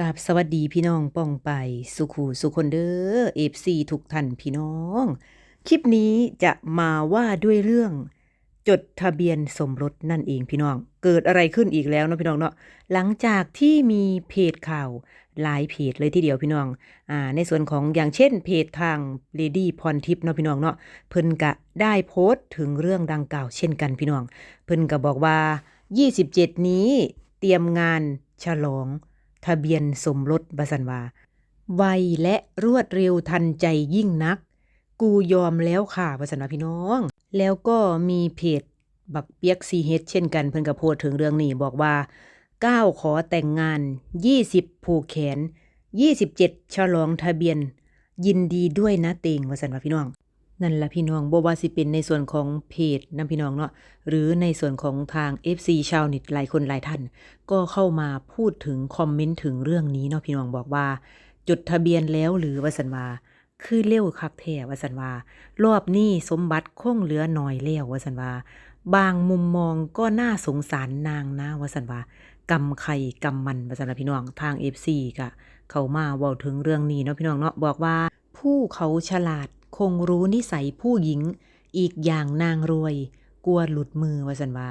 กราบสวัสดีพี่น้องป้องไปสุขูสุคนเด้อเอฟซีทุกท่านพี่น้อง คลิปนี้จะมาว่าด้วยเรื่อง จดทะเบียนสมรสนั่นเองพี่น้อง เกิดอะไรขึ้นอีกแล้วเนาะพี่น้องเนาะหลังจากที่มีเพจข่าวหลายเพจเลยทีเดียวพี่น้องอ่าในส่วนของอย่างเช่นเพจทางเลดี้พรทิพย์เนาะพี่น้องเนาะเพิ่นกะได้โพสต์ถึงเรื่องดังกล่าวเช่นกันพี่น้อง เพิ่นก็บอกว่า 27 นี้เตรียมงานฉลอง ทะเบียนสมรสบสันวาไวและรวดเร็วทันใจยิ่งนัก กูยอมแล้วค่ะบสันวาพี่น้อง แล้วก็มีเพจบักเปียกซีเฮดเช่นกันเพิ่นก็โพสต์ถึงเรื่องนี้บอกว่า9ขอแต่งงาน 20 ผูกแขน 27 ฉลองทะเบียน ยินดีด้วยนะเตงวสันวาพี่น้อง นั่นละพี่น้องบ่ว่าสิเป็นในส่วนของเพจนะพี่น้องเนาะหรือในส่วนของทาง FC ชาวเน็ตหลายคนหลายท่าน ก็เข้ามาพูดถึงคอมเมนต์ถึงเรื่องนี้เนาะพี่น้องบอกว่า จดทะเบียนแล้วหรือวสันวาคือเร็วคักแท้วสันวารอบนี้สมบัติคงเหลือหน่อยแล้ววสันวาบางมุมมองก็น่าสงสารนางนะวสันวากำไข่กำมันวสันวาพี่น้องทาง FC ก็เข้ามาเว้าถึงเรื่องนี้เนาะพี่น้องเนาะบอกว่าผู้เขาฉลาด คงรู้นิสัยผู้หญิง อีกอย่างนางรวย กลัวหลุดมือวาสันวา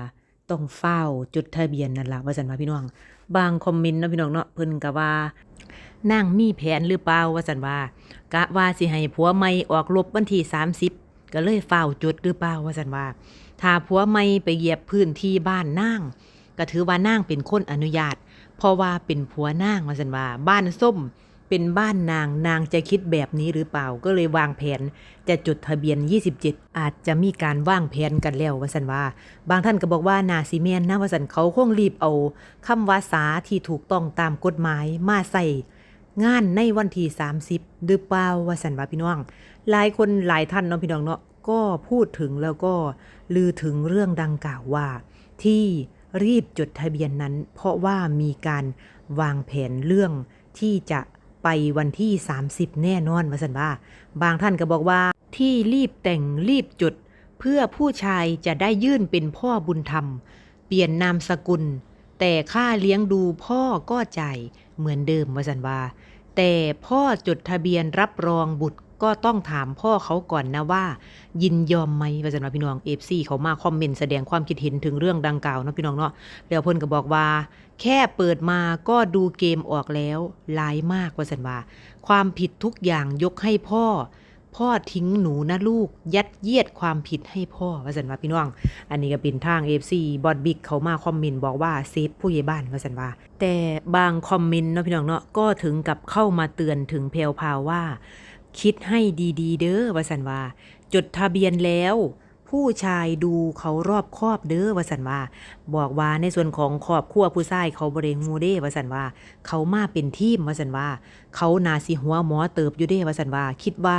ต้องเฝ้าจดทะเบียนนั่นละวาสันวาพี่น้อง บางคอมเมนต์นะพี่น้องเนาะเพิ่นก็ว่านางมีแผนหรือเปล่าวาสันวากะว่าสิให้ผัวใหม่ออกรบวันที่30 ก็เลยเฝ้าจุดหรือเปล่าวาสันวาถ้าผัวใหม่ไปเหยียบพื้นที่บ้านนางก็ถือว่านางเป็นคนอนุญาต เพราะว่าเป็นผัวนางวาสันวาบ้านส้ม เป็นบ้านนางนางจะคิดแบบนี้หรือเปล่าก็เลยวางแผน จะจดทะเบียน 27 อาจจะมีการวางแผนกันแล้วว่าสันว่า บางท่านก็บอกว่านาซีเมนนะวสันเขาคงรีบเอาคำวาสาที่ถูกต้องตามกฎหมายมาใส่งานในวันที่ 30หรือเปล่าว่าสันว่าพี่น้อง หลายคนหลายท่านเนาะพี่น้องเนาะก็พูดถึงแล้วก็ลือถึงเรื่องดังกล่าวว่า ที่รีบจดทะเบียนนั้น เพราะว่ามีการวางแผนเรื่องที่จะ ไปวันที่ 30 แน่นอนวาสันว่า บางท่านก็บอกว่า ที่รีบแต่งรีบจุด เพื่อผู้ชายจะได้ยื่นเป็นพ่อบุญธรรม เปลี่ยนนามสกุล แต่ค่าเลี้ยงดูพ่อก็จ่ายเหมือนเดิมวาสันว่า แต่พ่อจดทะเบียนรับรองบุตร ก็ต้องถามพ่อเขาก่อนนะว่า ยินยอมไหมว่าสันว่าพี่น้องเอฟซีเขามาคอมเมนต์แสดงความคิดเห็นถึงเรื่องดังกล่าวนะพี่น้องเนาะแล้วเพิ่นก็บอกว่า แค่เปิดมาก็ดูเกมออกแล้วหลายมากว่าสันว่า ความผิดทุกอย่างยกให้พ่อ พ่อทิ้งหนูนะลูก ยัดเยียดความผิดให้พ่อว่าสันว่าพี่น้อง อันนี้ก็เป็นทาง FC บอดบิ๊กเขามาคอมเมนต์บอกว่าเซฟผู้ใหญ่บ้านว่าสันว่าแต่บางคอมเมนต์เนาะพี่น้องเนาะก็ถึงกับเข้ามาเตือนถึงเพลวพาวว่า คิดให้ดีๆ เด้อว่าสันว่า จดทะเบียนแล้ว ผู้ชายดูเขารอบคอบเด้อว่าสันว่า บอกว่าในส่วนของครอบครัวผู้ชายเขาบริงูเด้ว่าสันว่า เขามาเป็นทีมว่าสันว่า เขานาสิหัวหมอเติบอยู่เด้ว่าสันว่า คิดว่า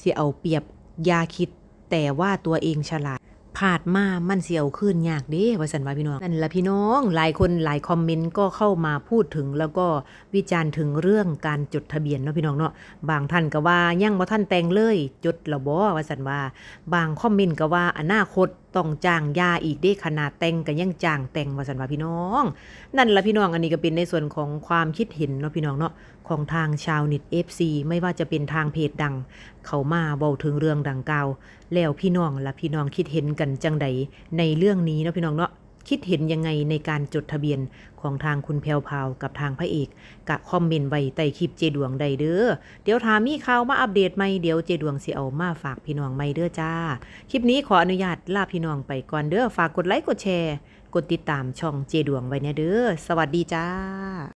สิเอาเปรียบยาคิด แต่ว่าตัวเองฉลาด ผาดมามันเสียวขึ้นยากเด้ว่าสันว่าพี่น้องนั่นละพี่น้อง หลายคนหลายคอมเมนต์ก็เข้ามาพูดถึงแล้วก็วิจารณ์ถึงเรื่องการจดทะเบียนเนาะพี่น้องเนาะบางท่านก็ว่ายังบ่ท่านแต่งเลย จดละบ่ว่าสันว่า บางคอมเมนต์ก็ว่าอนาคต ต้องจ้างยาอีกได้ขนาดแต่งกันยังจ้างแต่งว่าสันว่าพี่น้อง นั่นละพี่น้องอันนี้ก็เป็นในส่วนของความคิดเห็นเนาะพี่น้องเนาะของทางชาวเน็ต FC ไม่ว่าจะเป็นทางเพจดัง เขามาเว้าถึงเรื่องดังกล่าวแล้วพี่น้องละพี่น้องคิดเห็นกันจังใดในเรื่องนี้เนาะพี่น้องเนาะ คิดเห็นยังไงในการจดทะเบียนของทางคุณแพวพาวกับทางพระเอกกะคอมเมนต์ไว้ใต้คลิปเจดวงใดเด้อเดี๋ยวถามมีข่าวมาอัปเดตไหมเดี๋ยวเจดวงสิเอามาฝากพี่น้องไหม่เด้อจ้า คลิปนี้ขออนุญาตลาพี่น้องไปก่อนเด้อฝากกดไลค์กดแชร์ กดติดตามช่องเจดวงไว้เนี่ยเด้อสวัสดีจ้า